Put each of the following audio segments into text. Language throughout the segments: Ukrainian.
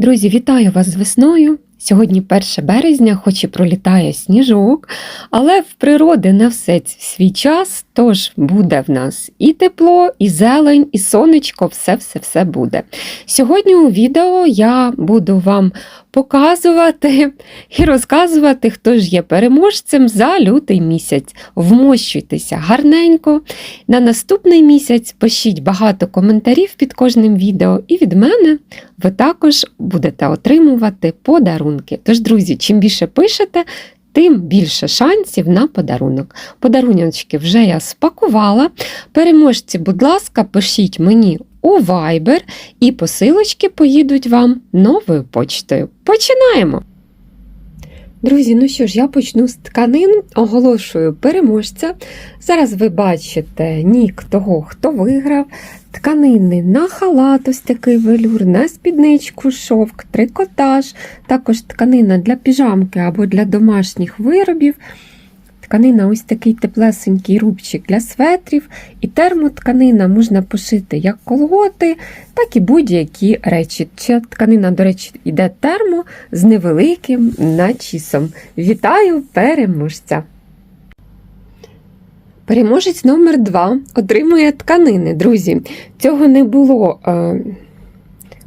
Друзі, вітаю вас з весною. Сьогодні 1 березня, хоч і пролітає сніжок, але в природи на все свій час, тож буде в нас і тепло, і зелень, і сонечко, все-все-все буде. Сьогодні у відео я буду вам показувати і розказувати, хто ж є переможцем за лютий місяць. Вмощуйтеся гарненько. На наступний місяць пишіть багато коментарів під кожним відео, і від мене ви також будете отримувати подарунки. Тож, друзі, чим більше пишете, тим більше шансів на подарунок. Подаруночки вже я спакувала. Переможці, будь ласка, пишіть мені у Viber, і посилочки поїдуть вам новою почтою. Починаємо! Друзі, ну що ж, я почну з тканин, оголошую переможця. Зараз ви бачите нік того, хто виграв. Тканини на халат, ось такий велюр, на спідничку, шовк, трикотаж, також тканина для піжамки або для домашніх виробів. Тканина ось такий теплесенький рубчик для светрів, і термотканина можна пошити як колготи, так і будь-які речі. Ця тканина, до речі, йде термо з невеликим начісом. Вітаю переможця! Переможець номер 2 отримує тканини. Друзі, цього не було е,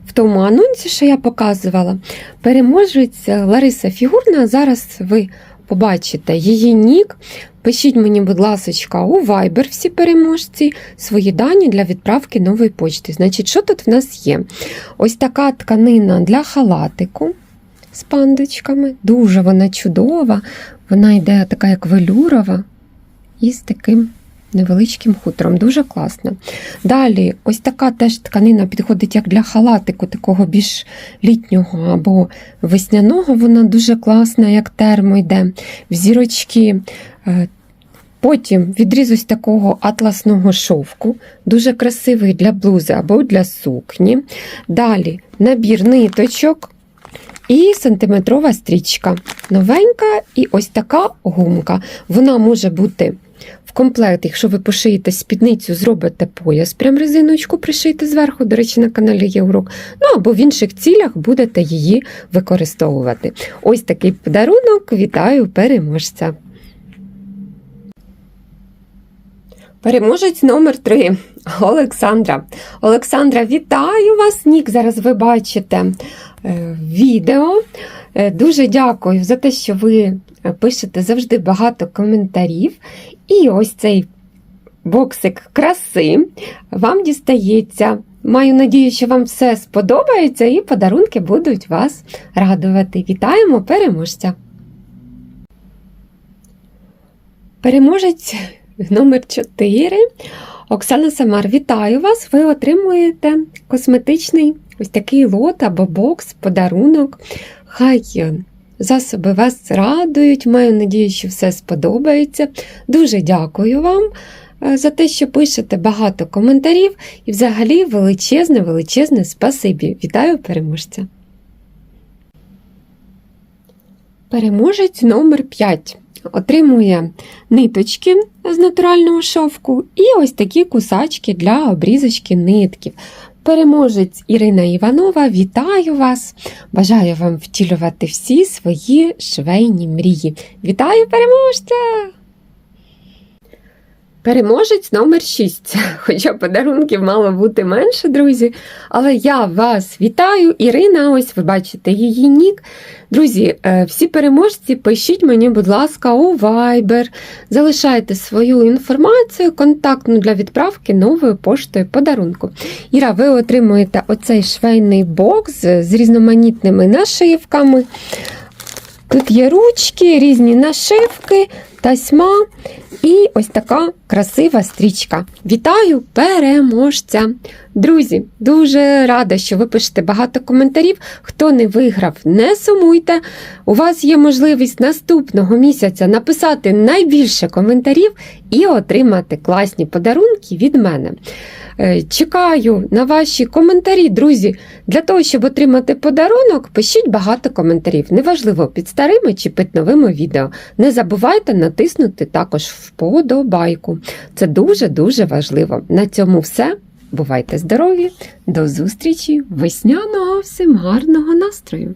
в тому анонсі, що я показувала. Переможець Лариса Фігурна. Зараз ви побачите її нік. Пишіть мені, будь ласка, у Viber всі переможці свої дані для відправки нової почти. Значить, що тут в нас є? Ось така тканина для халатику з пандочками. Дуже вона чудова. Вона йде така, як велюрова, і з таким невеличким хутором. Дуже класно. Далі, ось така теж тканина підходить як для халатику, такого більш літнього або весняного. Вона дуже класна, як термо йде. В зірочки. Е, Потім відріз ось такого атласного шовку, дуже красивий для блузи або для сукні. Далі набір ниточок і сантиметрова стрічка. Новенька і ось така гумка. Вона може бути в комплект, якщо ви пошиєте спідницю, зробите пояс, прям резиночку пришийте зверху, до речі, на каналі є урок. Ну або в інших цілях будете її використовувати. Ось такий подарунок. Вітаю переможця! Переможець номер 3 Олександра. Олександра, вітаю вас! Нік, зараз ви бачите е, відео. Е, Дуже дякую за те, що ви пишете завжди багато коментарів. І ось цей боксик краси вам дістається. Маю надію, що вам все сподобається, і подарунки будуть вас радувати. Вітаємо переможця! Переможець номер 4 Оксана Самар, вітаю вас! Ви отримуєте косметичний ось такий лот або бокс, подарунок. Хай засоби вас радують. Маю надію, що все сподобається. Дуже дякую вам за те, що пишете багато коментарів і взагалі величезне, величезне спасибі. Вітаю переможця! Переможець номер 5 отримує ниточки з натурального шовку і ось такі кусачки для обрізочки нитків. Переможець Ірина Іванова, вітаю вас! Бажаю вам втілювати всі свої швейні мрії. Вітаю переможця! Переможець номер 6. Хоча подарунків мало бути менше, друзі. Але я вас вітаю, Ірина, ось ви бачите її нік. Друзі, е, всі переможці, пишіть мені, будь ласка, у Viber, залишайте свою інформацію, контактну для відправки новою поштою подарунку. Іра, ви отримуєте оцей швейний бокс з різноманітними нашивками. Тут є ручки, різні нашивки, тасьма і ось така красива стрічка. Вітаю переможця! Друзі, дуже рада, що ви пишете багато коментарів. Хто не виграв, не сумуйте. У вас є можливість наступного місяця написати найбільше коментарів і отримати класні подарунки від мене. Е, чекаю на ваші коментарі, друзі. Для того, щоб отримати подарунок, пишіть багато коментарів. Неважливо, під старими чи під новими відео. Не забувайте натиснути також вподобайку. Це дуже-дуже важливо. На цьому все. Бувайте здорові! До зустрічі! Весняного всім гарного настрою!